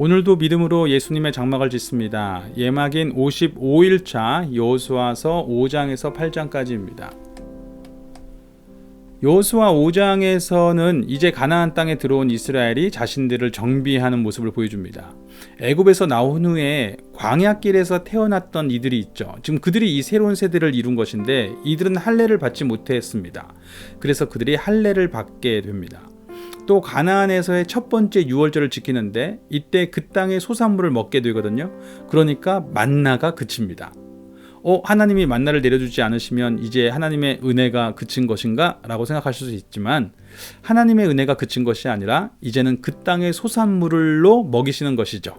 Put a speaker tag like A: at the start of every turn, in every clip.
A: 오늘도 믿음으로 예수님의 장막을 짓습니다. 예막인 55일차 여호수아서 5장에서 8장까지입니다. 여호수아 5장에서는 이제 가나안 땅에 들어온 이스라엘이 자신들을 정비하는 모습을 보여줍니다. 애굽에서 나온 후에 광야길에서 태어났던 이들이 있죠. 지금 그들이 이 새로운 세대를 이룬 것인데 이들은 할례를 받지 못했습니다. 그래서 그들이 할례를 받게 됩니다. 또 가나안에서의 첫 번째 유월절을 지키는데 이때 그 땅의 소산물을 먹게 되거든요. 그러니까 만나가 그칩니다. 어, 하나님이 만나를 내려주지 않으시면 이제 하나님의 은혜가 그친 것인가? 라고 생각하실 수 있지만 하나님의 은혜가 그친 것이 아니라 이제는 그 땅의 소산물로 먹이시는 것이죠.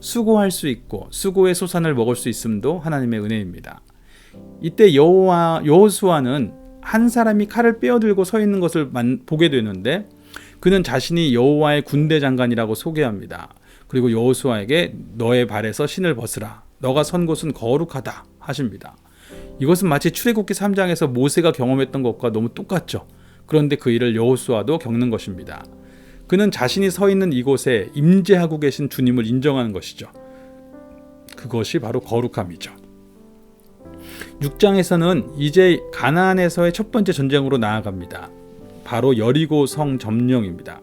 A: 수고할 수 있고 수고의 소산을 먹을 수 있음도 하나님의 은혜입니다. 이때 여호와 여호수아는 한 사람이 칼을 빼어들고 서 있는 것을 보게 되는데 그는 자신이 여호와의 군대 장관이라고 소개합니다. 그리고 여호수아에게 너의 발에서 신을 벗으라. 너가 선 곳은 거룩하다 하십니다. 이것은 마치 출애굽기 3장에서 모세가 경험했던 것과 너무 똑같죠. 그런데 그 일을 여호수아도 겪는 것입니다. 그는 자신이 서 있는 이곳에 임재하고 계신 주님을 인정하는 것이죠. 그것이 바로 거룩함이죠. 6장에서는 이제 가나안에서의 첫 번째 전쟁으로 나아갑니다. 바로 여리고 성 점령입니다.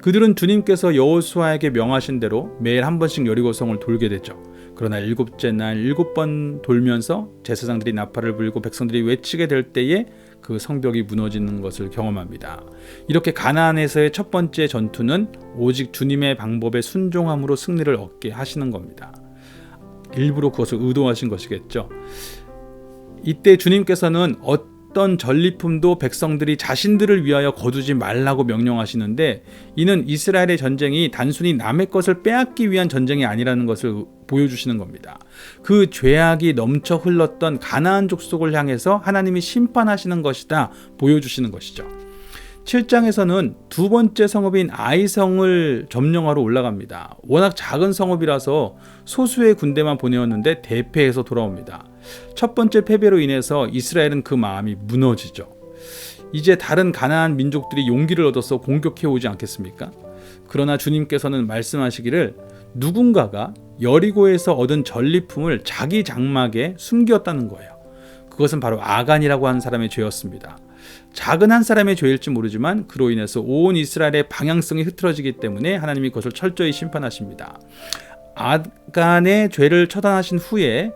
A: 그들은 주님께서 여호수아에게 명하신 대로 매일 한 번씩 여리고 성을 돌게 되죠. 그러나 일곱째 날 일곱 번 돌면서 제사장들이 나팔을 불고 백성들이 외치게 될 때에 그 성벽이 무너지는 것을 경험합니다. 이렇게 가나안에서의 첫 번째 전투는 오직 주님의 방법에 순종함으로 승리를 얻게 하시는 겁니다. 일부러 그것을 의도하신 것이겠죠. 이때 주님께서는 어떤 어떤 전리품도 백성들이 자신들을 위하여 거두지 말라고 명령하시는데 이는 이스라엘의 전쟁이 단순히 남의 것을 빼앗기 위한 전쟁이 아니라는 것을 보여주시는 겁니다. 그 죄악이 넘쳐 흘렀던 가나안 족속을 향해서 하나님이 심판하시는 것이다 보여주시는 것이죠. 7장에서는 두 번째 성읍인 아이성을 점령하러 올라갑니다. 워낙 작은 성읍이라서 소수의 군대만 보내었는데 대패해서 돌아옵니다. 첫 번째 패배로 인해서 이스라엘은 그 마음이 무너지죠. 이제 다른 가나안 민족들이 용기를 얻어서 공격해 오지 않겠습니까? 그러나 주님께서는 말씀하시기를 누군가가 여리고에서 얻은 전리품을 자기 장막에 숨겼다는 거예요. 그것은 바로 아간이라고 하는 사람의 죄였습니다. 작은 한 사람의 죄일지 모르지만 그로 인해서 온 이스라엘의 방향성이 흐트러지기 때문에 하나님이 그것을 철저히 심판하십니다. 아간의 죄를 처단하신 후에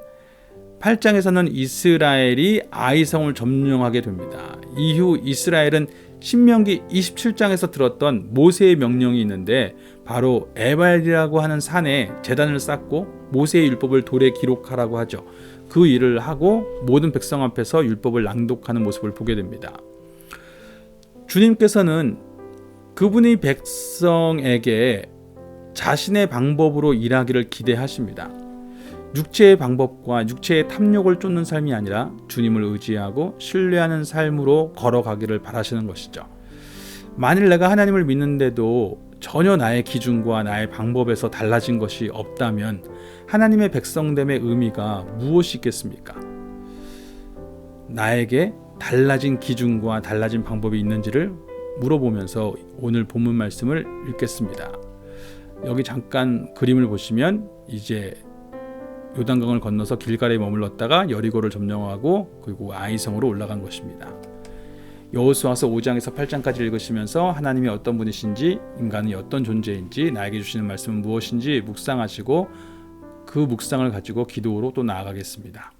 A: 8장에서는 이스라엘이 아이성을 점령하게 됩니다. 이후 이스라엘은 신명기 27장에서 들었던 모세의 명령이 있는데 바로 에발이라고 하는 산에 재단을 쌓고 모세의 율법을 돌에 기록하라고 하죠. 그 일을 하고 모든 백성 앞에서 율법을 낭독하는 모습을 보게 됩니다. 주님께서는 그분이 백성에게 자신의 방법으로 일하기를 기대하십니다. 육체의 방법과 육체의 탐욕을 쫓는 삶이 아니라 주님을 의지하고 신뢰하는 삶으로 걸어가기를 바라시는 것이죠. 만일 내가 하나님을 믿는데도 전혀 나의 기준과 나의 방법에서 달라진 것이 없다면 하나님의 백성됨의 의미가 무엇이 있겠습니까? 나에게 달라진 기준과 달라진 방법이 있는지를 물어보면서 오늘 본문 말씀을 읽겠습니다. 여기 잠깐 그림을 보시면 이제 요단강을 건너서 길갈에 머물렀다가 여리고를 점령하고 그리고 아이성으로 올라간 것입니다. 여호수아서 5장에서 8장까지 읽으시면서 하나님이 어떤 분이신지 인간이 어떤 존재인지 나에게 주시는 말씀은 무엇인지 묵상하시고 그 묵상을 가지고 기도로 또 나아가겠습니다.